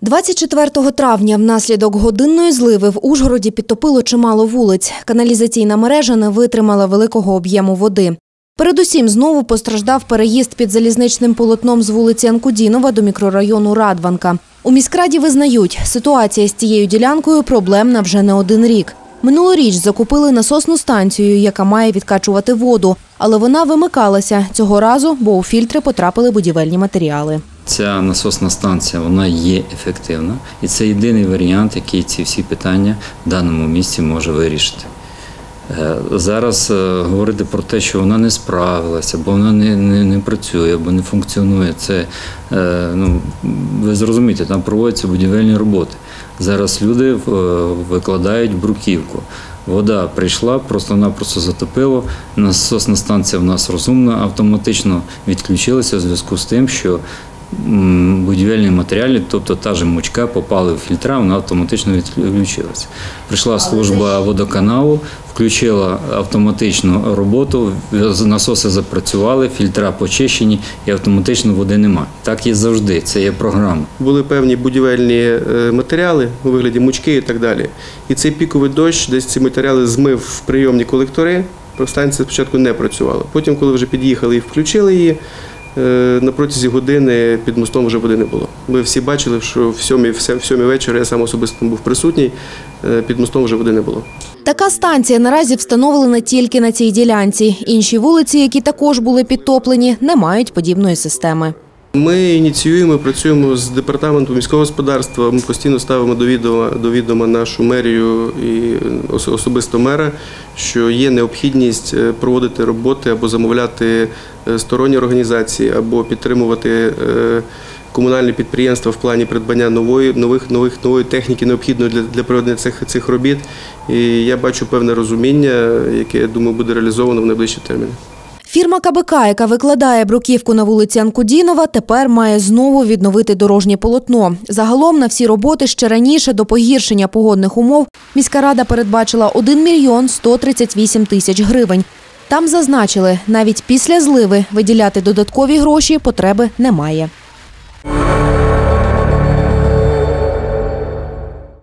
24 травня внаслідок годинної зливи в Ужгороді підтопило чимало вулиць. Каналізаційна мережа не витримала великого об'єму води. Передусім знову постраждав переїзд під залізничним полотном з вулиці Анкудінова до мікрорайону Радванка. У міськраді визнають, ситуація з цією ділянкою проблемна вже не один рік. Минулоріч закупили насосну станцію, яка має відкачувати воду, але вона вимикалася цього разу, бо у фільтри потрапили будівельні матеріали. Ця насосна станція вона є ефективна, і це єдиний варіант, який ці всі питання в даному місці може вирішити. Е, Зараз е, говорити про те, що вона не справилася, бо вона не, не, не працює, або не функціонує. Це е, ну, ви зрозумієте, там проводяться будівельні роботи. Зараз люди викладають бруківку. Вода прийшла, просто-напросто затопило. Насосна станція в нас розумна, автоматично відключилася в зв'язку з тим, що будівельні матеріали, тобто та же мучка, попали в фільтра, вона автоматично відключилася. Прийшла служба водоканалу, включила автоматичну роботу, насоси запрацювали, фільтра почищені і автоматично води нема. Так є завжди, це є програма. Були певні будівельні е, матеріали у вигляді мучки і так далі. І цей піковий дощ, десь ці матеріали змив в прийомні колектори. Станція спочатку не працювала. Потім, коли вже під'їхали і включили її, на протязі години під мостом вже води не було. Ми всі бачили, що в сьомій, в сьомій вечора я сам особисто був присутній, е, під мостом вже води не було. Така станція наразі встановлена тільки на цій ділянці. Інші вулиці, які також були підтоплені, не мають подібної системи. Ми ініціюємо, працюємо з департаментом міського господарства. Ми постійно ставимо до відома, до відома нашу мерію і особисто мера, що є необхідність е, проводити роботи або замовляти е, сторонні організації, або підтримувати е, комунальні підприємства в плані придбання нової, нових, нових, нової техніки, необхідної для, для проведення цих, цих робіт. І я бачу певне розуміння, яке я думаю буде реалізовано в найближчі терміни. Фірма КБК, яка викладає бруківку на вулиці Анкудінова, тепер має знову відновити дорожнє полотно. Загалом на всі роботи ще раніше до погіршення погодних умов міська рада передбачила 1 мільйон 138 тисяч гривень. Там зазначили, навіть після зливи виділяти додаткові гроші потреби немає.